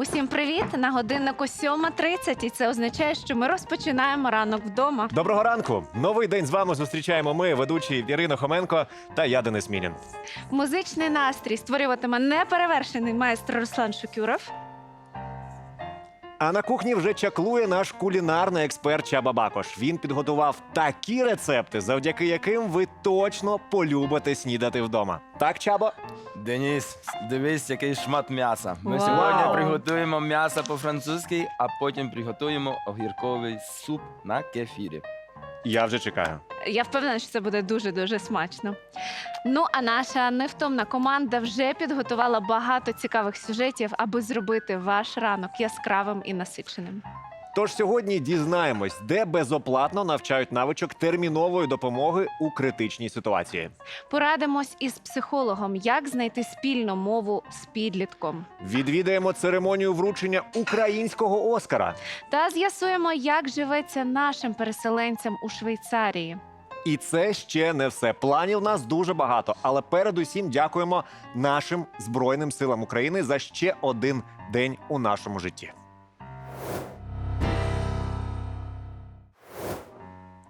Усім привіт! На годиннику 7.30 і це означає, що ми розпочинаємо ранок вдома. Доброго ранку! Новий день з вами зустрічаємо ми, ведучі Ірина Хоменко та я Денис Мінін. Музичний настрій створюватиме неперевершений майстер Руслан Шукюров. А на кухні вже чаклує наш кулінарний експерт Чаба Бакош. Він підготував такі рецепти, завдяки яким ви точно полюбите снідати вдома. Так, Чабо? Деніс, дивись, який шмат м'яса. Ми Вау! сьогодні приготуємо м'ясо по-французьки, а потім приготуємо огірковий суп на кефірі. Я вже чекаю. Я впевнена, що це буде дуже дуже смачно. Ну а наша невтомна команда вже підготувала багато цікавих сюжетів, аби зробити ваш ранок яскравим і насиченим. Тож сьогодні дізнаємось, де безоплатно навчають навичок термінової допомоги у критичній ситуації. Порадимось із психологом, як знайти спільну мову з підлітком. Відвідаємо церемонію вручення українського Оскара. Та з'ясуємо, як живеться нашим переселенцям у Швейцарії. І це ще не все. Планів нас дуже багато, але передусім дякуємо нашим збройним силам України за ще один день у нашому житті.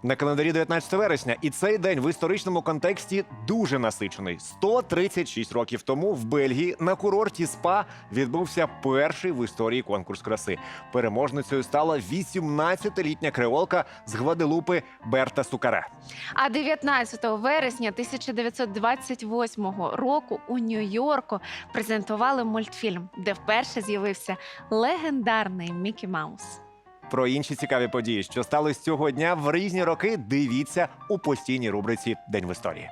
На календарі 19 вересня, і цей день в історичному контексті дуже насичений. 136 років тому в Бельгії на курорті СПА відбувся перший в історії конкурс краси. Переможницею стала 18-літня креолка з Гваделупи Берта Сукаре. А 19 вересня 1928 року у Нью-Йорку презентували мультфільм, де вперше з'явився легендарний Мікі Маус. Про інші цікаві події, що стались цього дня в різні роки, дивіться у постійній рубриці День в історії.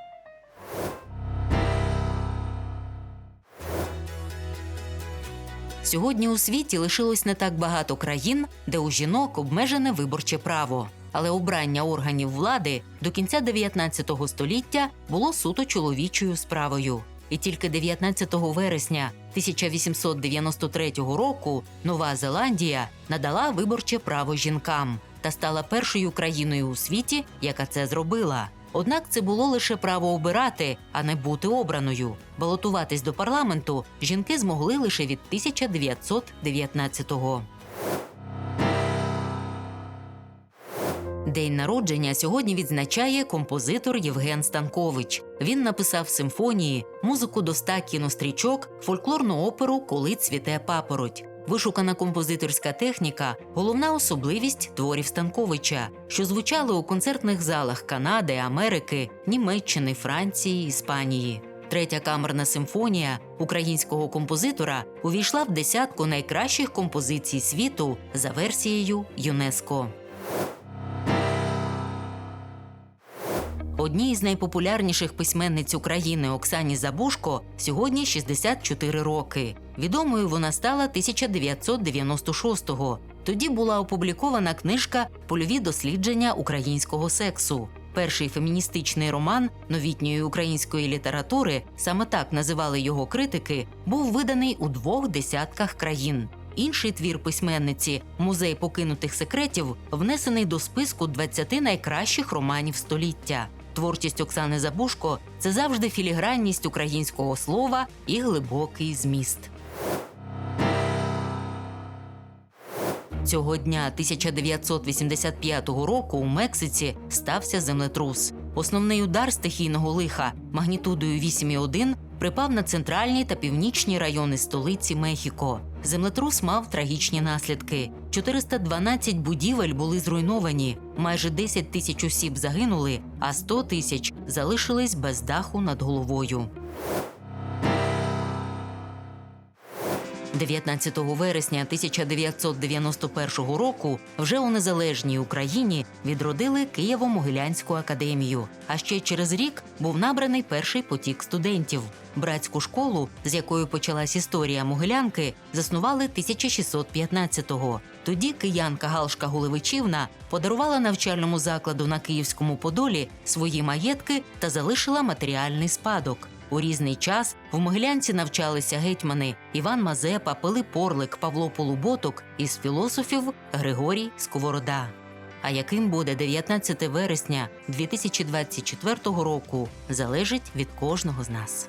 Сьогодні у світі лишилось не так багато країн, де у жінок обмежене виборче право. Але обрання органів влади до кінця 19 століття було суто чоловічою справою. І тільки 19 вересня 1893 року Нова Зеландія надала виборче право жінкам та стала першою країною у світі, яка це зробила. Однак це було лише право обирати, а не бути обраною. Балотуватись до парламенту жінки змогли лише від 1919-го. День народження сьогодні відзначає композитор Євген Станкович. Він написав симфонії, музику до ста кінострічок, фольклорну оперу Коли цвіте папороть. Вишукана композиторська техніка головна особливість творів Станковича, що звучали у концертних залах Канади, Америки, Німеччини, Франції, Іспанії. Третя камерна симфонія українського композитора увійшла в десятку найкращих композицій світу за версією ЮНЕСКО. Одній із найпопулярніших письменниць України Оксані Забушко сьогодні 64 роки. Відомою вона стала 1996-го. Тоді була опублікована книжка Польові дослідження українського сексу. Перший феміністичний роман новітньої української літератури, саме так називали його критики, був виданий у двох десятках країн. Інший твір письменниці Музей покинутих секретів внесений до списку 20 найкращих романів століття. Творчість Оксани Забушко це завжди філігранність українського слова і глибокий зміст. Цього дня 1985 року у Мексиці стався землетрус. Основний удар стихійного лиха магнітудою 8,1 припав на центральні та північні райони столиці Мехіко. Землетрус мав трагічні наслідки. 412 будівель були зруйновані, майже 10 тисяч осіб загинули, а 100 тисяч залишились без даху над головою. 19 вересня 1991 року вже у незалежній Україні відродили Києво-Могилянську академію. А ще через рік був набраний перший потік студентів. Братську школу, з якою почалась історія Могилянки, заснували 1615-го. Тоді киянка Галшка Гулевичівна подарувала навчальному закладу на Київському Подолі свої маєтки та залишила матеріальний спадок. У різний час в Могилянці навчалися гетьмани Іван Мазепа, Пилип Орлик, Павло Полуботок із філософів Григорій Сковорода. А яким буде 19 вересня 2024 року, залежить від кожного з нас.